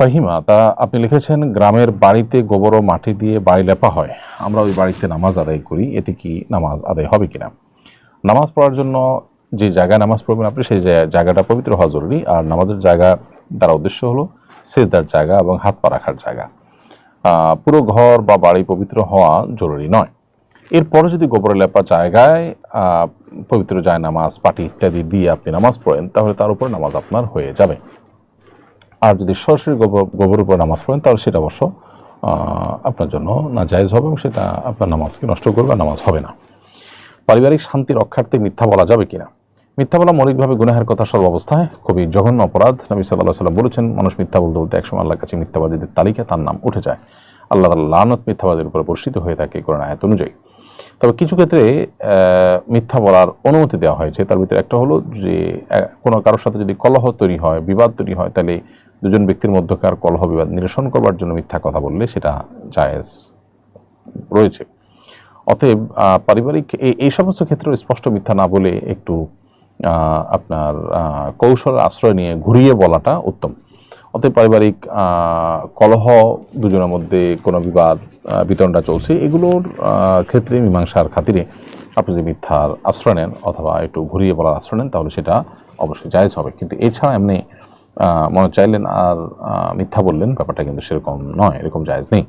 ফাহিমা, তা আপনি লিখেছেন, গ্রামের বাড়িতে গোবর ও মাটি দিয়ে বাড়ি লেপা হয়। আমরা ওই বাড়িতে নামাজ আদায় করি। এতে কি নামাজ আদায় হবে কিনা? নামাজ পড়ার জন্য যে জায়গায় নামাজ পড়বেন আপনি, সেই জায়গা- জায়গাটা পবিত্র হওয়া জরুরি। আর নামাজের জায়গা দ্বারা উদ্দেশ্য হলো সেজদার জায়গা এবং হাত পা রাখার জায়গা। পুরো ঘর বা বাড়ি পবিত্র হওয়া জরুরি নয়। এরপরে যদি গোবরে লেপা জায়গায় পবিত্র যায় নামাজ, পাটি ইত্যাদি দিয়ে আপনি নামাজ পড়েন, তাহলে তার উপর নামাজ আপনার হয়ে যাবে। আর যদি সরাসরি গোবর উপর নামাজ পড়েন, তাহলে সেটা অবশ্য আপনার জন্য না জায়েজ হবে এবং সেটা আপনার নামাজকে নষ্ট করবে নামাজ হবে না। পারিবারিক শান্তি রক্ষার্থে মিথ্যা বলা যাবে কিনা? মিথ্যা বলা মৌলিকভাবে গুনাহের কথা সর্বাবস্থায় খুবই জঘন্য অপরাধ। নবী সাল্লাহ সাল্লাম বলেছেন, মানুষ মিথ্যা বলতে বলতে একসময় আল্লাহর কাছে মিথ্যাবাদীদের তালিকা তার নাম উঠে যায়। আল্লাহ লানত মিথ্যাবাদের উপরে বর্ষিত হয়ে থাকে কোরআন আয়াত অনুযায়ী। তবে কিছু ক্ষেত্রে মিথ্যা বলার অনুমতি দেওয়া হয়েছে। তার ভিতরে একটা হলো যে কোনো কারোর সাথে যদি কলহ তৈরি হয়, বিবাদ তৈরি হয়, তাহলে দুজন ব্যক্তির মধ্যকার কলহ বিবাদ নিরসন করবার জন্য মিথ্যা কথা বললে সেটা জায়েজ রয়েছে। অতএব পারিবারিক এই সমস্ত ক্ষেত্রে স্পষ্ট মিথ্যা না বলে একটু আপনার কৌশল, আশ্রয় নিয়ে ঘুরিয়ে বলাটা উত্তম। অতএব পারিবারিক কলহ দুজনের মধ্যে কোনো বিবাদ বিতরণটা চলছে, এগুলোর ক্ষেত্রে মীমাংসার খাতিরে আপনি যদি মিথ্যার আশ্রয় নেন অথবা একটু ঘুরিয়ে বলার আশ্রয় নেন, তাহলে সেটা অবশ্যই জায়েজ হবে। কিন্তু এছাড়া এমনি মনে চাইলেন আর মিথ্যা বললেন ব্যাপারটা কিন্তু সেরকম নয় এরকম জায়জ নেই।